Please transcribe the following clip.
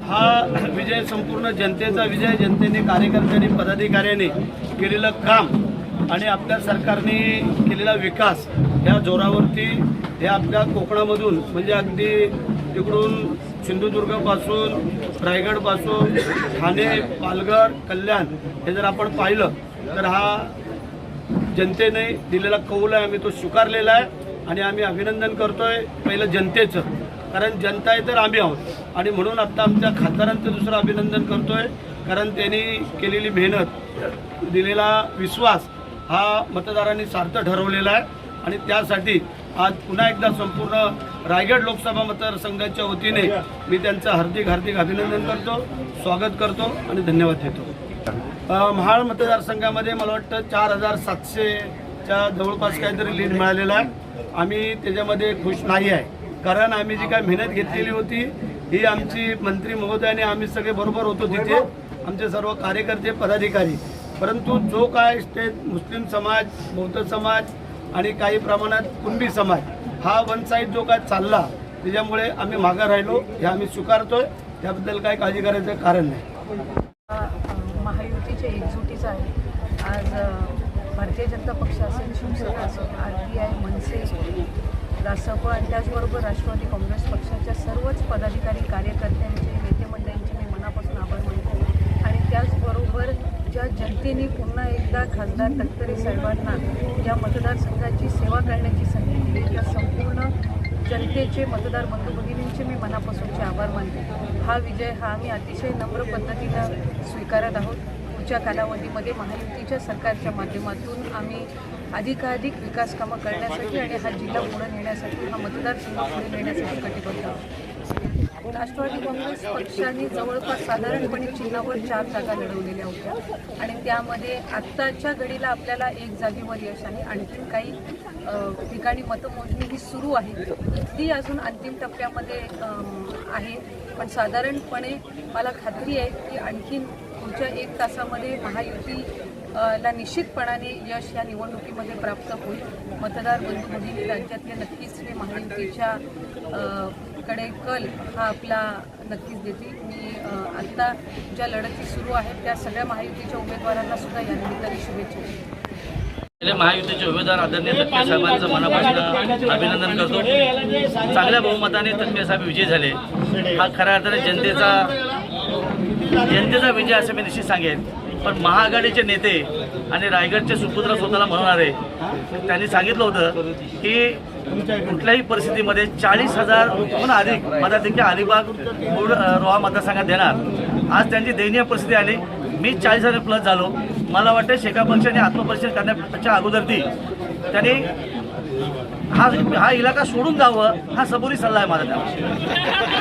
हा विजय संपूर्ण जनतेचा विजय जनतेने कार्यकर्त्यांनी पदाधिकाऱ्यांनी केलेलं काम आणि आपल्या सरकारने केलेला विकास या जोरावरती हे आपल्या कोकणामधून म्हणजे अगदी तिकडून सिंधुदुर्गपासून रायगडपासून ठाणे पालघर कल्याण हे जर आपण पाहिलं तर हा जनतेने दिलेला कौल आहे आम्ही तो स्वीकारलेला आहे आणि आम्ही अभिनंदन करतोय पहिलं जनतेचं. कारण जनता आहे तर आम्ही आहोत. आणि म्हणून आत्ता आमच्या खासदारांचं दुसरं अभिनंदन करतोय. कारण त्यांनी केलेली मेहनत दिलेला विश्वास हा मतदारांनी सार्थ ठरवलेला आहे. आणि त्यासाठी आज पुन्हा एकदा संपूर्ण रायगड लोकसभा मतदारसंघाच्या वतीने मी त्यांचं हार्दिक हार्दिक अभिनंदन करतो स्वागत करतो आणि धन्यवाद देतो. महाळ महाड मतदारसंघामध्ये मला वाटतं चार हजार सातशेच्या जवळपास काहीतरी लीड मिळालेला आहे. आम्ही त्याच्यामध्ये खुश नाही आहे. कारण आम्ही जी काय मेहनत घेतलेली होती ही आमची मंत्री महोदयाने आम्ही सगळे बरोबर होतो तिथे. आमचे सर्व कार्यकर्ते पदाधिकारी. परंतु जो काय स्टेट मुस्लिम समाज बौद्ध समाज आणि काही प्रमाणात कुणबी समाज हा वन साईड जो काय चालला त्याच्यामुळे आम्ही मागं राहिलो. हे आम्ही स्वीकारतोय. त्याबद्दल काय काळजी करायचं कारण नाही. महायुतीच्या आहे. आज भारतीय जनता पक्ष असेल शिवसेना असेल R P I MNS RSP आणि त्याचबरोबर राष्ट्रवादी काँग्रेस पक्षाच्या सर्वच पदाधिकारी कार्यकर्त्यांचे नेते मंडळींचे मी मनापासून आभार मानतो. आणि त्याचबरोबर ज्या जनतेने पुन्हा एकदा खासदार तटकरे साहेबांना ज्या मतदारसंघाची सेवा करण्याची संधी दिली त्या संपूर्ण जनतेचे मतदार बंधू भगिनींचे मी मनापासूनचे आभार मानते. हा विजय हा आम्ही अतिशय नम्र पद्धतीनं स्वीकारत आहोत. पुढच्या कालावधीमध्ये महायुतीच्या सरकारच्या माध्यमातून आम्ही अधिकाधिक विकास कामं करण्यासाठी आणि हा जिल्हा पुढे नेण्यासाठी हा मतदारसंघ पुढे नेण्यासाठी कटिबद्ध. आहोत राष्ट्रवादी काँग्रेस पक्षाने जवळपास साधारणपणे चिन्हावर चार जागा लढवलेल्या होत्या. आणि त्यामध्ये आत्ताच्या घडीला आपल्याला एक जागेवर यश आहे. आणखी काही ठिकाणी मतमोजणी ही सुरू आहे. ती अजून अंतिम टप्प्यामध्ये आहे. पण साधारणपणे मला खात्री आहे की आणखीन पुढच्या एक तासामध्ये महायुती ला निश्चितपणाने यश या निवडणुकीमध्ये प्राप्त होईल. मतदार बंधू भगिनी राज्यातले नक्कीच हे महायुतीच्या कडे कल हा आपला नक्कीच देतील. मी आत्ता ज्या लढती सुरू आहेत त्या सगळ्या महायुतीच्या उमेदवारांना सुद्धा या निमित्ताने शुभेच्छा महायुतीचे उमेदवार आदरणीय तटकरे साहेबांचं मनापासून अभिनंदन करतो. चांगल्या बहुमताने तटकरे साहेब विजयी झाले. हा खऱ्या अर्थाने जनतेचा जनतेचा विजय असं मी निश्चित सांगेन. पण महाआघाडीचे नेते आणि रायगडचे सुपुत्र स्वतःला म्हणणारे त्यांनी सांगितलं होतं की कुठल्याही परिस्थितीमध्ये चाळीस हजारहून अधिक मताधिक्य अलिबाग रोहा मतदारसंघात देणार. आज त्यांची दयनीय परिस्थिती आली मी चाळीस हजार प्लस झालो. मला वाटतं शेका पक्षाने आत्मपरिचय करण्याच्या अगोदर ती त्यांनी हा हा इलाका सोडून जावं हा सबोरी सल्ला आहे माझा त्यावर.